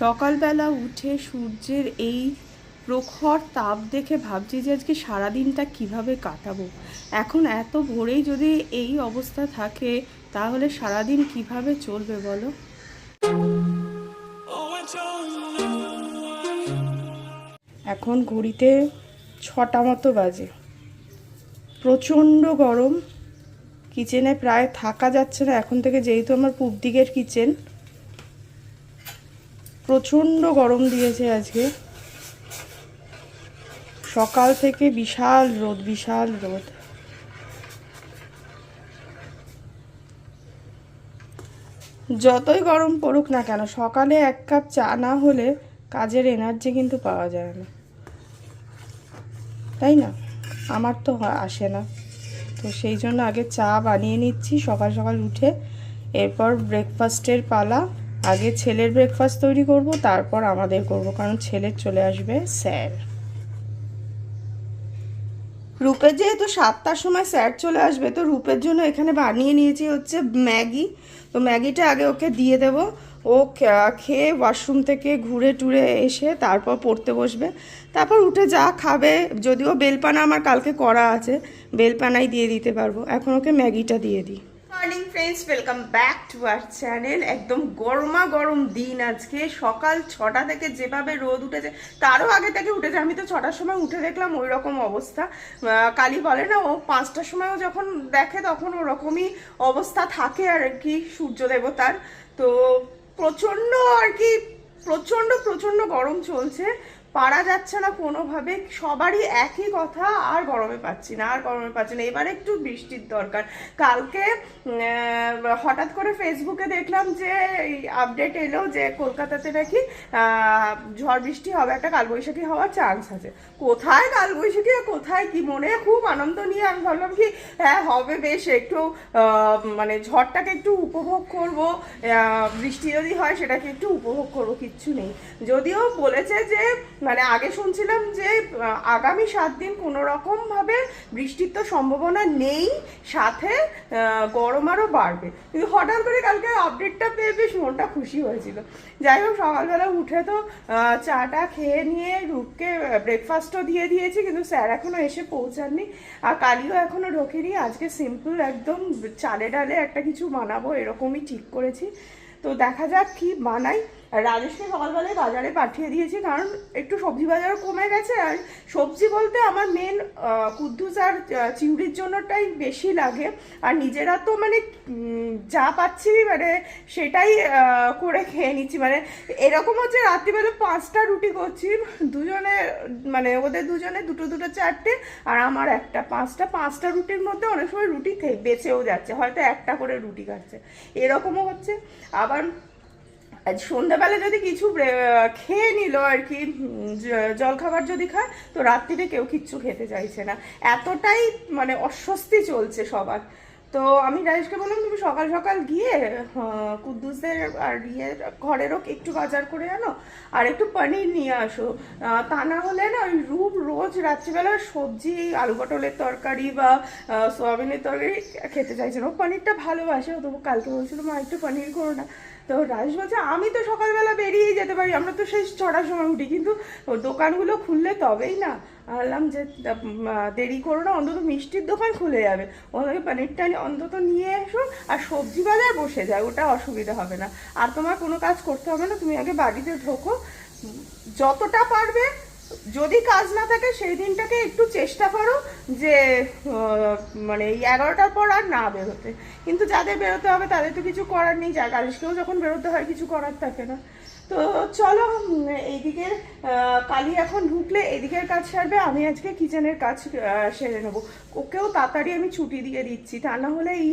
সকালবেলা উঠে সূর্যের এই প্রখর তাপ দেখে ভাবছি যে আজকে সারাদিনটা কীভাবে কাটাবো। এখন এত ভোরেই যদি এই অবস্থা থাকে, তাহলে সারাদিন কীভাবে চলবে বলো? এখন ঘড়িতে ছটা মতো বাজে। প্রচণ্ড গরম। কিচেনে প্রায় থাকা যাচ্ছে না। এখন থেকে যেহেতু আমার পূব দিকের কিচেন প্রচণ্ড গরম দিয়েছে আজকে। সকাল থেকে বিশাল রোদ বিশাল রোদ। যতই গরম পড়ুক না কেন, সকালে এক কাপ চা না হলে কাজের এনার্জি কিন্তু পাওয়া যায় না। তাই না? আমার তো আসে না। তো সেই জন্য আগে চা বানিয়ে নিচ্ছি সকাল সকাল উঠে। এরপর ব্রেকফাস্টের পালা। আগে ছেলের ব্রেকফাস্ট তৈরি করব, তারপর আমাদের করব, কারণ ছেলের চলে আসবে স্যার। রূপের যেহেতু সাতটার সময় স্যার চলে আসবে, তো রূপের জন্য এখানে বানিয়ে নিয়েছি হচ্ছে ম্যাগি। তো ম্যাগিটা আগে ওকে দিয়ে দেব। ও খেয়ে ওয়াশরুম থেকে ঘুরে টুরে এসে তারপর পড়তে বসবে। তারপর উঠে যা খাবে, যদিও বেলপানা আমার কালকে করা আছে, বেলপানাই দিয়ে দিতে পারব। এখন ওকে ম্যাগিটা দিয়ে দিই। Morning friends welcome back to our channel একদম গরমা গরম দিন আজকে। সকাল ছটা থেকে যেভাবে রোদ উঠেছে, তারও আগে থেকে উঠেছে। আমি তো ছটার সময় উঠে দেখলাম ওই রকম অবস্থা কালি বলে না, ও পাঁচটার সময়ও যখন দেখে তখন ওরকমই অবস্থা থাকে আর কি সূর্য দেবতার তো প্রচণ্ড আর কি, প্রচণ্ড প্রচণ্ড গরম চলছে। পারা যাচ্ছে না কোনোভাবে। সবারই একই কথা, আর গরমে পাচ্ছি না, আর গরমে পাচ্ছি না। এবার একটু বৃষ্টির দরকার। কালকে হঠাৎ করে ফেসবুকে দেখলাম যে আপডেট এলো যে, কলকাতাতে নাকি ঝড় বৃষ্টি হবে, একটা কালবৈশাখী হওয়ার চান্স আছে। কোথায় কালবৈশাখী আর কোথায় কি? মনে খুব আনন্দ নিয়ে আমি ভাবলাম কি হ্যাঁ হবে বেশ, একটু মানে ঝড়টাকে একটু উপভোগ করব। বৃষ্টি যদি হয়, সেটাকে একটু উপভোগ করব, কিচ্ছু নেই। যদিও বলেছে যে মানে আগে শুনছিলাম যে আগামী সাত দিন কোনো রকম ভাবে বৃষ্টির তো সম্ভাবনা নেই, সাথে গরম আরও বাড়বে। কিন্তু হঠাৎ করে কালকে আপডেটটা পেয়ে বেশ মনটা খুশি হয়েছিল। যাই হোক, সকালবেলা উঠে তো চাটা খেয়ে নিয়ে রূপকে ব্রেকফাস্টও দিয়ে দিয়েছি, কিন্তু স্যার এখনও এসে পৌঁছাননি। আর কালিও এখনও ঢোকেনি। আজকে সিম্পল একদম চালে ডালে একটা কিছু বানাবো, এরকমই ঠিক করেছি। তো দেখা যাক কি বানাই। আর রাজেশকে সকালবেলায় বাজারে পাঠিয়ে দিয়েছি, কারণ একটু সবজি বাজারও কমে গেছে। আর সবজি বলতে আমার মেন কুদ্দুস আর চিংড়ির জন্যটাই বেশি লাগে। আর নিজেরা তো মানে যা পাচ্ছি মানে সেটাই করে খেয়ে নিচ্ছি। মানে এরকম হচ্ছে রাত্রিবেলা পাঁচটা রুটি করছি, দুজনে মানে ওদের দুজনে দুটো দুটো, চারটে, আর আমার একটা। পাঁচটা পাঁচটা রুটির মধ্যে অনেক সময় রুটি বেঁচেও যাচ্ছে। হয়তো একটা করে রুটি খাচ্ছে। এরকমও হচ্ছে। আবার সন্ধ্যাবেলা যদি কিছু খেয়ে নিল আর কি জলখাবার যদি খায়, তো রাত্রিতে কেউ কিচ্ছু খেতে চাইছে না। এতটাই মানে অস্বস্তি চলছে সবার। তো আমি রাজেশকে বললাম, তুমি সকাল সকাল গিয়ে কুদ্দুসের আর ইয়ে ঘরেরও একটু বাজার করে আনো আর একটু পনির নিয়ে আসো। তা না হলে না ওই রূপ রোজ রাত্রিবেলা সবজি, আলু পটলের তরকারি বা সোয়াবিনের তরকারি খেতে চাইছে না। ও পনিরটা ভালোবাসে তবু কালকে বলছিল, মা, একটু পনির করো না। তো রাজেশ বলছে, আমি তো সকালবেলা বেরিয়েই যেতে পারি, আমরা তো সেই ছটার সময় উঠি, কিন্তু দোকানগুলো খুললে তবেই না। বললাম যে দেরি করো না, অন্তত মিষ্টির দোকান খুলে যাবে। ওদেরকে পানির টানি অন্তত নিয়ে এসো আর সবজি বাজার বসে যায়, ওটা অসুবিধা হবে না। আর তোমার কোনো কাজ করতে হবে না, তুমি আগে বাড়িতে ঢোকো। যতটা পারবে যদি কাজ না থাকে সেই দিনটাকে একটু চেষ্টা করো যে মানে এগারোটার পর আর না বেরোতে। কিন্তু যাদের বেরোতে হবে তাদের তো কিছু করার নেই। যা কালিশকেও যখন বেরোতে হয় কিছু করার থাকে না। তো চলো উম, এইদিকের কালি এখন ঢুকলে এদিকের কাজ সারবে। আমি আজকে কিচেনের কাজ সেরে নেব। ওকেও তাড়াতাড়ি আমি ছুটি দিয়ে দিচ্ছি। তা না হলে এই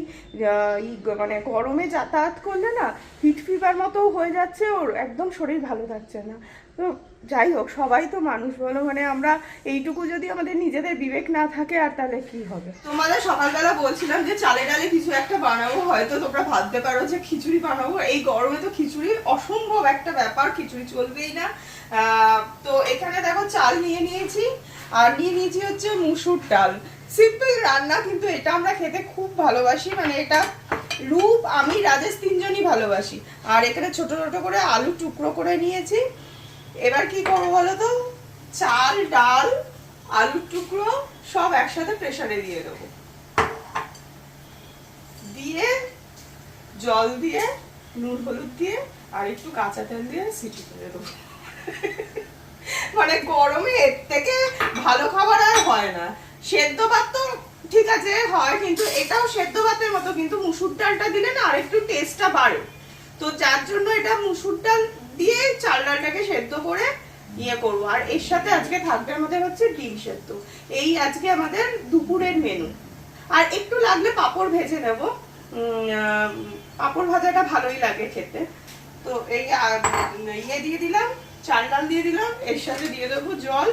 মানে গরমে যাতায়াত করলে না হিট ফিভার মতো হয়ে যাচ্ছে। ওর একদম শরীর ভালো থাকছে না। তো যাই হোক, সবাই তো মানুষ বলো মানে আমরা এইটুকু যদি আমাদের নিজেদের বিবেক না থাকে, আর তাহলে কি হবে? তোমাদের সকালবেলা বলছিলাম যে চালে ডালে কিছু একটা বানাবো, হয়তো তোমরা ভাবতে পারো যে খিচুড়ি বানাবো। এই গরমে তো খিচুড়ি অসম্ভব একটা ব্যাপার, খিচুড়ি চলবেই না। তো এখানে দেখো চাল নিয়ে নিয়েছি, আর নিয়ে নিয়েছি হচ্ছে মুসুর ডাল। সিম্পল রান্না, কিন্তু এটা আমরা খেতে খুব ভালোবাসি মানে এটা রূপ, আমি রাজেশ তিনজনই ভালোবাসি। আর এখানে ছোট ছোট করে আলু টুকরো করে নিয়েছি এবার কি করব বলো তো? চাল, ডাল, আলুর টুকরো সব একসাথে প্রেসারে দিয়ে দেবো। দিয়ে জল দিয়ে, নুন, হলুদ দিয়ে আর একটু কাঁচা তেল দিয়ে সিটি করে দেবো। মানে গরমে এর থেকে ভালো খাবার আর হয় না। সেদ্ধ ভাত তো ঠিক আছে, হয় কিন্তু এটাও সেদ্ধ ভাতের মতো, কিন্তু মুসুর ডালটা দিলে না আরেকটু টেস্টটা বাড়ে। তো যার জন্য এটা মুসুর ডাল দিয়ে চাল ডালটাকে সেদ্ধ করে ইয়ে করব। আর এর সাথে আজকে থাকবে আমাদের হচ্ছে ডিম সেদ্ধ। এই আজকে আমাদের দুপুরের মেনু আর একটু লাগলে পাঁপড় ভেজে নেব। পাঁপড় ভাজাটা ভালোই লাগে খেতে। তো এই ইয়ে দিয়ে দিলাম, চাল ডাল দিয়ে দিলাম, এর সাথে দিয়ে দেবো জল।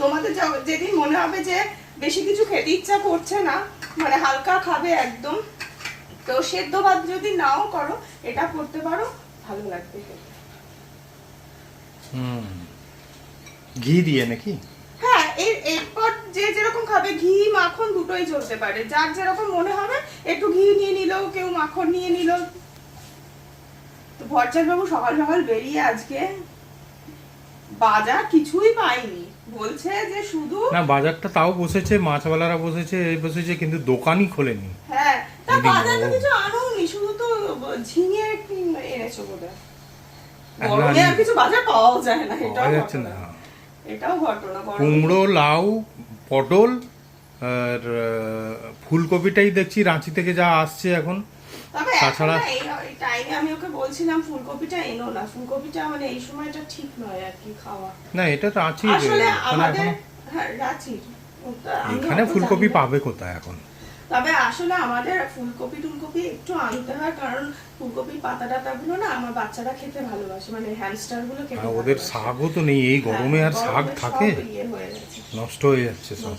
তোমাদের যেদিন মনে হবে যে বেশি কিছু খেতে ইচ্ছা করছে না মানে হালকা খাবে একদম, তো সেদ্ধ ভাত যদি নাও করো, এটা করতে পারো। ভালো লাগবে। হুম। ঘি দিয়ে নাকি? হ্যাঁ এর এরপর যে যেরকম খাবে ঘি মাখন দুটোই চলতে পারে। যার যেরকম মনে হবে একটু ঘি নিয়ে নিল কেউ মাখন নিয়ে নিল তো ভরচাঁদ বাবু সকাল সকাল বেরিয়ে আজকে বাজার কিছুই পাইনি। বলছে যে শুধু না বাজারটা তাও বসেছে মাছওয়ালারা বসেছে এই বসেছে কিন্তু দোকানই খোলেনি। হ্যাঁ তা এদিকে বাজার তো কিছু আনোনি শুধু তো ঝিঙে এনেছো বোধহয়। গরমে আর কিছু বাজার পাওয়াও যায় না এটাও যাচ্ছে না এটাও ঘটনা কুমড়ো লাউ পটল আর ফুলকপিটাই দেখছি রাঁচি থেকে যা আসছে এখন। তবে তাছাড়া- এই এই টাইমে আমি ওকে বলছিলাম ফুলকপিটা এনো না। ফুলকপিটা মানে এই সময়টা ঠিক নয় আর কি খাওয়া। না এটা রাঁচি আসলে আমাদের হ্যাঁ রাঁচির এখানে ফুলকপি পাবে কোথায় এখন? তবে আসলে আমাদের ফুলকপি টুলকপি একটু আনতে হয় কারণ ফুলকপির পাতা টাতাগুলো না আমার বাচ্চারা খেতে ভালোবাসে মানে হ্যামস্টারগুলো খেতে ওদের। শাকও তো নেই এই গরমে আর হ্যাঁ, শাক থাকে। ইয়ে হয়ে। নষ্ট হয়ে যাচ্ছে সব।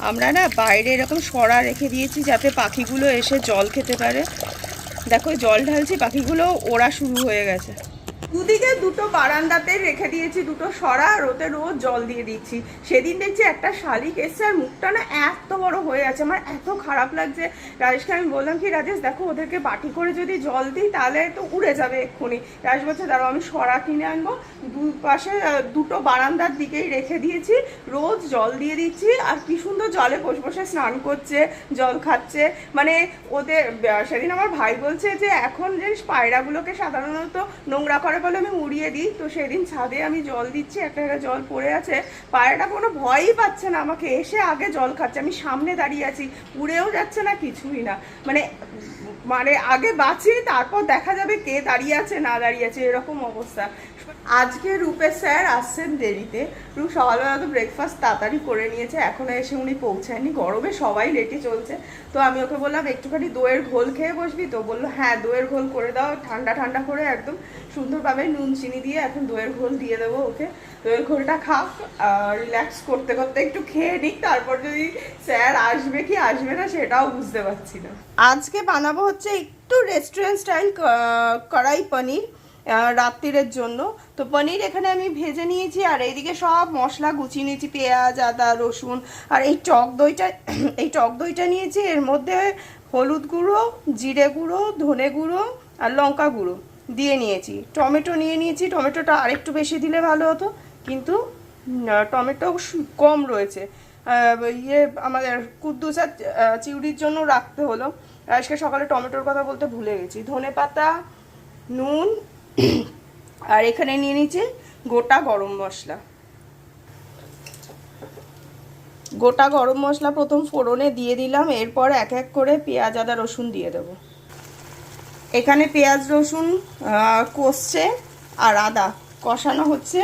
আমরা না বাইরে এরকম সরা রেখে দিয়েছি যাতে পাখিগুলো এসে জল খেতে পারে। দেখো, জল ঢালছি, পাখিগুলো ওরা শুরু হয়ে গেছে। দুদিকে দুটো বারান্দাতে রেখে দিয়েছি, দুটো সরা, আর ওতে রোজ জল দিয়ে দিচ্ছি। সেদিন দেখছি একটা শালিক এসছে, আর মুখটা না এত বড় হয়ে আছে। আমার এত খারাপ লাগছে। রাজেশকে আমি বললাম, কি রাজেশ, দেখো, ওদেরকে বাটি করে যদি জল দিই, তাহলে তো উড়ে যাবে এক্ষুনি। রাজেশ বলছে, দাঁড়াও, আমি সরা কিনে আনব। দুই পাশে দুটো বারান্দার দিকেই রেখে দিয়েছি। রোজ জল দিয়ে দিচ্ছি, আর কি সুন্দর জলে বসে বসে স্নান করছে, জল খাচ্ছে। মানে ওদের সেদিন আমার ভাই বলছে যে, এখন যে পায়রাগুলোকে সাধারণত নোংরা করে আমি উড়িয়ে দিই, তো সেদিন ছাদে আমি জল দিচ্ছি, একটা একটা জল পড়ে আছে। পায়রাটা কোনো ভয়ই পাচ্ছে না, আমাকে এসে আগে জল খাচ্ছে। আমি সামনে দাঁড়িয়ে আছি, উড়েও যাচ্ছে না, কিছুই না। মানে মানে আগে বাঁচি, তারপর দেখা যাবে কে দাঁড়িয়ে আছে, না দাঁড়িয়ে আছে, এরকম অবস্থা। আজকে রূপের স্যার আসছেন দেরিতে। রূপ সকালবেলা তো ব্রেকফাস্ট তাড়াতাড়ি করে নিয়েছে, এখনও এসে উনি পৌঁছায়নি। গরমে সবাই লেটে চলছে। তো আমি ওকে বললাম, একটুখানি দইয়ের ঘোল খেয়ে বসবি? তো বলল হ্যাঁ দইয়ের ঘোল করে দাও, ঠান্ডা ঠান্ডা করে একদম সুন্দরভাবে নুন, চিনি দিয়ে এখন দইয়ের ঘোল দিয়ে দেবো ওকে। দইয়ের ঘোলটা খাক রিল্যাক্স করতে করতে একটু খেয়ে নিক তারপর যদি স্যার আসবে কি আসবে না সেটাও বুঝতে পারছি না। আজকে বানাবো হচ্ছে একটু রেস্টুরেন্ট স্টাইল কড়াই পনির। রাত্রিরের জন্য। তো পনির এখানে আমি ভেজে নিয়েছি, আর এইদিকে সব মশলা গুছিয়ে নিয়েছি, পেঁয়াজ, আদা, রসুন, আর এই টক দইটা, এই টক দইটা নিয়েছি। এর মধ্যে হলুদ গুঁড়ো, জিরে গুঁড়ো, ধনে গুঁড়ো, আর লঙ্কা গুঁড়ো দিয়ে নিয়েছি। টমেটো নিয়ে নিয়েছি, টমেটোটা আরেকটু বেশি দিলে ভালো হতো, কিন্তু টমেটো কম রয়েছে। ইয়ে আমাদের কুদ্দুস আর চিউড়ির জন্য রাখতে হলো। আজকে সকালে টমেটোর কথা বলতে ভুলে গেছি। ধনে পাতা নুন আর এখানে নিয়ে নিচ্ছি গোটা গরম মশলা। গোটা গরম মশলা প্রথম ফোড়নে দিয়ে দিলাম, এরপর এক এক করে পেঁয়াজ, আদা, রসুন দিয়ে দেবো। এখানে পেঁয়াজ, রসুন কষছে আর আদা কষানো হচ্ছে।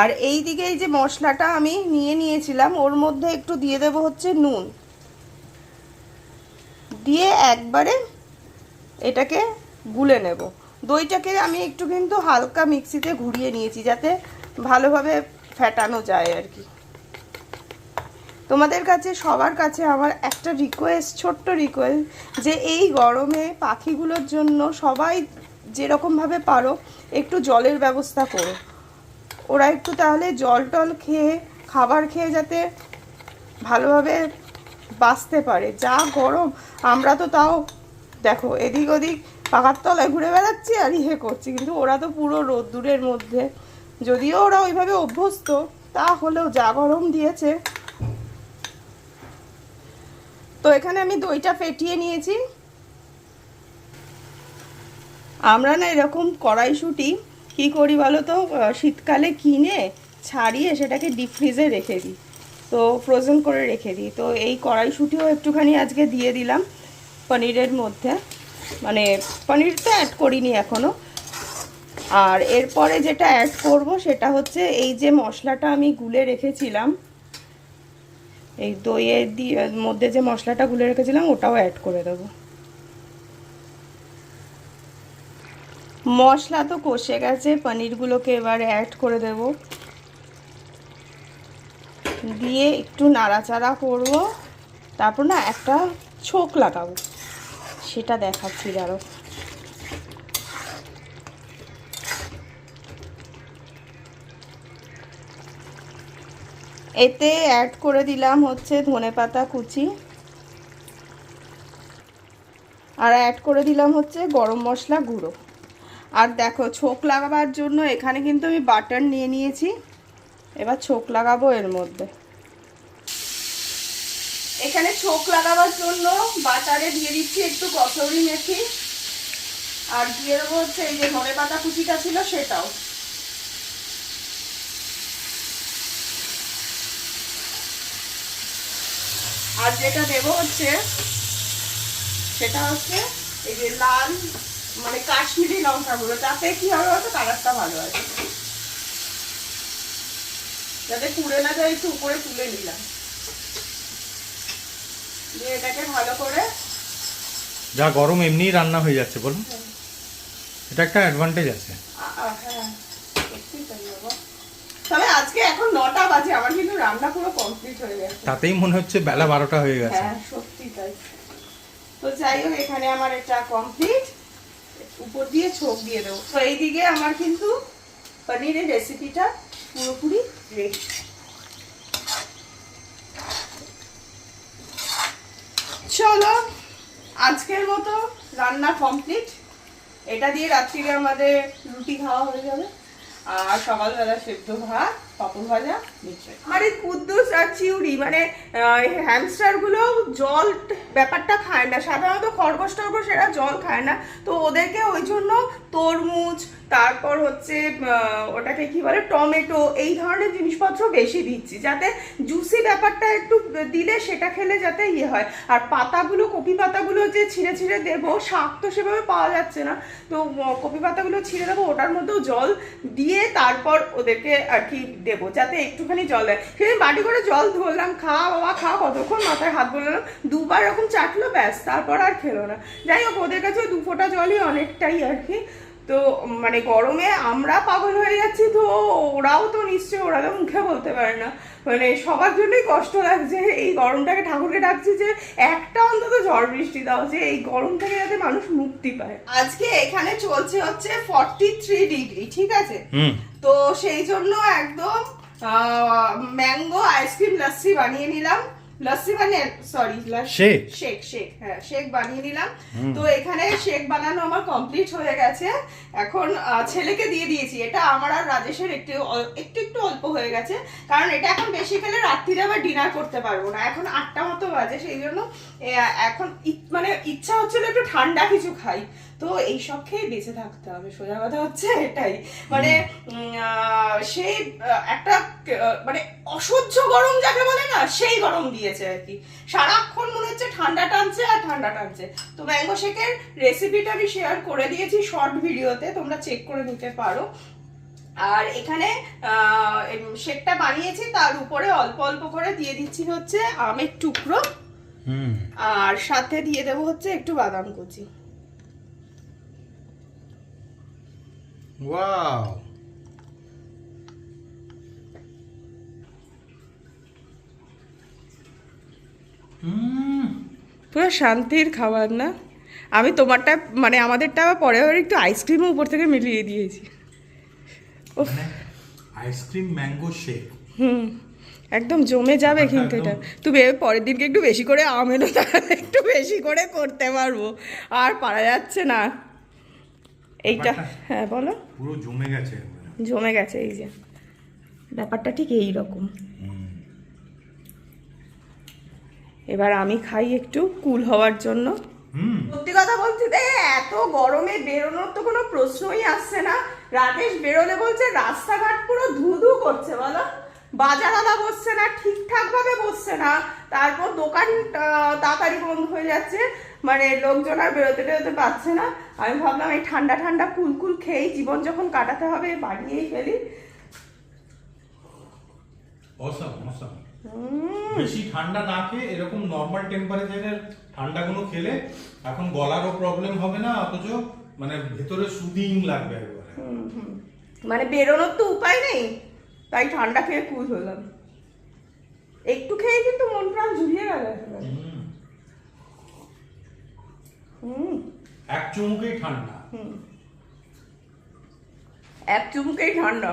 আর এই দিকে এই যে মশলাটা আমি নিয়ে নিয়েছিলাম, ওর মধ্যে একটু দিয়ে দেবো হচ্ছে নুন। দিয়ে একবারে এটাকে গুলে নেব। দইটাকে আমি একটু কিন্তু হালকা মিক্সিতে ঘুরিয়ে নিয়েছি, যাতে ভালোভাবে ফেটানো যায় আর কি। তোমাদের কাছে, সবার কাছে আমার একটা রিকোয়েস্ট ছোট্ট রিকোয়েস্ট যে এই গরমে পাখিগুলোর জন্য সবাই যেরকমভাবে পারো, একটু জলের ব্যবস্থা করো। ওরা একটু তাহলে জল টল খেয়ে, খাবার খেয়ে যাতে ভালোভাবে বাঁচতে পারে। যা গরম, আমরা তো তাও, দেখো, এদিক ওদিক পাকার তলায় ঘুরে বেড়াচ্ছি আর ইয়ে করছি। কিন্তু ওরা তো পুরো রোদ্দুরের মধ্যে। যদিও ওরা ওইভাবে অভ্যস্ত তা হলেও যা গরম দিয়েছে। তো এখানে আমি দইটা ফেটিয়ে নিয়েছি। আমরা না এরকম কড়াইশুঁটি, কি করি বলো তো? শীতকালে কিনে ছাড়িয়ে সেটাকে ডিপ ফ্রিজে রেখে দিই। তো ফ্রোজেন করে রেখে দিই। তো এই কড়াইশুঁটিও একটুখানি আজকে দিয়ে দিলাম পনিরের মধ্যে। মানে পনির তো অ্যাড করিনি এখনও আর এরপরে যেটা অ্যাড করব সেটা হচ্ছে এই যে মশলাটা আমি গুলে রেখেছিলাম, এই দইয়ের দিয়ে মধ্যে যে মশলাটা গুলে রেখেছিলাম ওটাও অ্যাড করে দেবো। মশলা তো কষে গেছে, পনিরগুলোকে এবারে অ্যাড করে দেব। দিয়ে একটু নাড়াচাড়া করব, তারপর না একটা ছোক লাগাবো। সেটা দেখাচ্ছি দাঁড়ো এতে অ্যাড করে দিলাম হচ্ছে ধনেপাতা কুচি। আর অ্যাড করে দিলাম হচ্ছে গরম মশলা গুঁড়ো। আর দেখো, ছোক লাগাবার জন্য এখানে কিন্তু আমি বাটার নিয়ে নিয়েছি। এবার ছোক লাগাবো এর মধ্যে। এখানে ছোক লাগাবার জন্য বাটারে দিয়ে দিচ্ছি একটু কচুরি মেথি। আর দিয়ে দেবো হচ্ছে এই যে ধনে পাতা কুচিটা ছিল সেটাও। আর যেটা দেবো হচ্ছে, সেটা হচ্ছে এই যে লাল মানে কাশ্মীরি লঙ্কাগুলো। তাতে কি হবে বলতো? কালারটা ভালো আছে যাতে পুড়ে না যায়, একটু উপরে তুলে নিলাম। দিয়ে এটাকে ভালো করে যা গরম এমনিই রান্না হয়ে যাচ্ছে বলুন। এটা একটা অ্যাডভান্টেজ আছে। হ্যাঁ। তবে আজকে এখন নটা বাজে আমার কিন্তু রান্না পুরো কমপ্লিট হয়ে গেছে। তাতেই মনে হচ্ছে বেলা বারোটা হয়ে গেছে। হ্যাঁ সত্যি তাই। তো যাই হোক এখানে আমার এটা কমপ্লিট উপর দিয়ে ছোপ দিয়ে দেবো। তো এইদিকে আমার কিন্তু পনিরের রেসিপিটা পুরোপুরি রেডি চলো আজকের মতো রান্না কমপ্লিট এটা দিয়ে রাত্রিকে আমাদের রুটি খাওয়া হয়ে যাবে। আর সকালবেলা সেদ্ধ ভাত। পাপড় ভাজা নিশ্চয় আমার কুদ্দুস আর চিউড়ি মানে হ্যামস্টারগুলো জল ব্যাপারটা খায় না। সাধারণত খরগোশ টরগোশ এরা জল খায় না। তো ওদেরকে ওই জন্য তরমুজ, তারপর হচ্ছে ওটাকে কি বলে, টমেটো, এই ধরনের জিনিসপত্র বেশি দিচ্ছি। যাতে জুসি ব্যাপারটা একটু দিলে সেটা খেলে যাতে ইয়ে হয়। আর পাতাগুলো, কপি পাতাগুলো যে ছিঁড়ে ছিঁড়ে দেবো, শাক তো সেভাবে পাওয়া যাচ্ছে না। তো, কপি পাতাগুলো ছিঁড়ে দেবো, ওটার মধ্যেও জল দিয়ে তারপর ওদেরকে আর কি দেবো, যাতে একটুখানি জল দেয়। সেদিন বাটি করে জল ধরলাম খা বাবা খা কতক্ষণ মাথায় হাত বললাম, দুবার এরকম চাটলো, ব্যাস, তারপর আর খেলো না। যাই হোক, ওদের কাছে দু ফোঁটা জলই অনেকটাই আর কি। তো মানে গরমে আমরা পাগল হয়ে যাচ্ছি তো ওরাও তো নিশ্চয়ই ওরা তো মুখে বলতে পারে না। মানে সবার জন্যই কষ্ট লাগছে এই গরমটাকে, ঠাকুরকে ডাকছি যে একটা অন্তত ঝড় বৃষ্টি দাও, যে এই গরম থেকে যাতে মানুষ মুক্তি পায়। আজকে এখানে চলছে হচ্ছে ফর্টি থ্রি ডিগ্রি ঠিক আছে? তো সেই জন্য একদম ম্যাঙ্গো আইসক্রিম লাস্সি বানিয়ে নিলাম। লাস্সি বানিয়ে সরি শেক? শেক শেক হ্যাঁ শেক বানিয়ে নিলাম। তো এখানে শেক বানানো আমার কমপ্লিট হয়ে গেছে। এখন ছেলেকে দিয়ে দিয়েছি। এটা আমার আর রাজেশের একটু একটু একটু অল্প হয়ে গেছে। কারণ এটা এখন বেশি খেলে রাত্রিরে আবার ডিনার করতে পারব না। এখন আটটা মতো বাজে সেই জন্য এখন মানে ইচ্ছা হচ্ছিল একটু ঠান্ডা কিছু খাই। তো এই সব খেয়ে বেঁচে থাকতে হবে। সোজা কথা হচ্ছে এটাই। মানে সেই একটা মানে অসহ্য গরম যাকে বলে না সেই গরম দিয়েছে আর কি। সারাক্ষণ মনে হচ্ছে ঠান্ডা টানছে আর ঠান্ডা টানছে। তো ম্যাঙ্গো শেকের রেসিপিটা আমি শেয়ার করে দিয়েছি শর্ট ভিডিওতে তোমরা চেক করে নিতে পারো। আর এখানে আহ, শেকটা বানিয়েছি তার উপরে অল্প অল্প করে দিয়ে দিচ্ছি হচ্ছে আমের টুকরো। হুম। আর সাথে দিয়ে দেবো হচ্ছে একটু বাদাম কুচি। ওয়াও হুম পুরো শান্তির খাবার না? আমি তোমারটা মানে আমাদেরটা আবার পরে আবার একটু আইসক্রিমও উপর থেকে মিলিয়ে দিয়েছি। মানে আইসক্রিম ম্যাঙ্গো শেক। হুম একদম জমে যাবে কিন্তু এটা। তুমি পরের দিনকে একটু বেশি করে আম এনো তাহলে একটু বেশি করে করতে পারব। আর পারা যাচ্ছে না। এইটা হ্যাঁ বলো। পুরো জমে গেছে। জমে গেছে এই যে। ব্যাপারটা ঠিক এই রকম। এবার আমি খাই একটু কুল হওয়ার জন্য। সত্যি কথা বলছি যে এত গরমে বেরোনোর তো কোনো প্রশ্নই আসছে না। রাকেশ বেরোলে বলছে রাস্তাঘাট পুরো ধুধু করছে বলো। বাজার আলা বসছে না ঠিকঠাক ভাবে বসছে না। তারপর দোকান তাড়াতাড়ি বন্ধ হয়ে যাচ্ছে। মানে লোকজন আর বেরোতে বেরোতে পারছে না। আমি ভাবলাম এই ঠান্ডা ঠান্ডা কুলকুল খেয়েই জীবন যখন কাটাতে হবে বাড়িয়েই ফেলি। বেশি ঠান্ডা না খেয়ে এরকম নর্মাল টেম্পারেচারের ঠান্ডাগুলো খেলে এখন গলারও প্রবলেম হবে না অথচ মানে ভেতরে সুদিং লাগবে একবারে। মানে বেরোনোর তো উপায় নেই তাই ঠান্ডা খেয়ে কুল হলাম। একটু খেয়ে কিন্তু মন প্রাণ জুড়িয়ে গেল। এক চুমুকেই ঠান্ডা। এক চুমুকেই ঠান্ডা।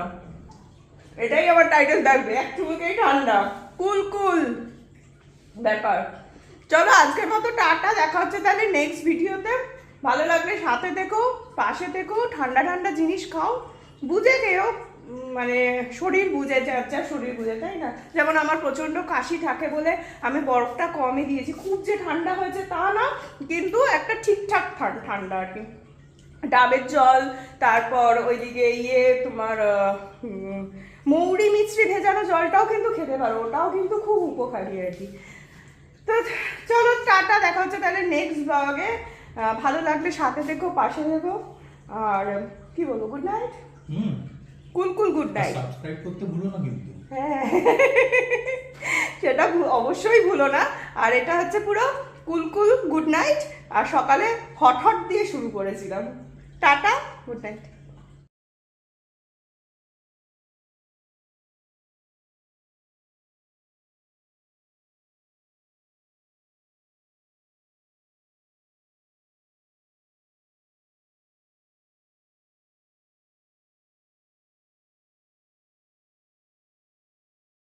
এটাই আমার টাইটেল থাকবে এক চুমুকেই ঠান্ডা। কুল কুল। ব্যাপার। চলো আজকের মতো টাটা দেখা হচ্ছে তাহলে নেক্সট ভিডিওতে ভালো লাগলে সাথে দেখো পাশে দেখো ঠান্ডা ঠান্ডা জিনিস খাও। বুঝে উম, মানে শরীর বুঝে, যার শরীর বুঝে, তাই না? যেমন আমার প্রচণ্ড কাশি থাকে বলে আমি বরফটা কমই দিয়েছি। খুব যে ঠান্ডা হয়েছে তা না, কিন্তু একটা ঠিকঠাক ঠান্ডা আর কি। ডাবের জল, তারপর ওইদিকে ইয়ে তোমার মৌরি মিশ্রি ভেজানো জলটাও কিন্তু খেতে পারো, ওটাও কিন্তু খুব উপকারী আর কি। তো চলো, টাটা, দেখা হচ্ছে তাহলে নেক্সট ব্লগে ভালো লাগলে সাথে দেখো পাশে দেখো আর কি বলব good night hmm cool cool good night subscribe করতে ভুলো না কিন্তু। হ্যাঁ। সেটা অবশ্যই ভুলো না। আর এটা হচ্ছে পুরো কুলকুল গুড নাইট আর সকালে হট হট দিয়ে শুরু করেছিলাম। Tata good night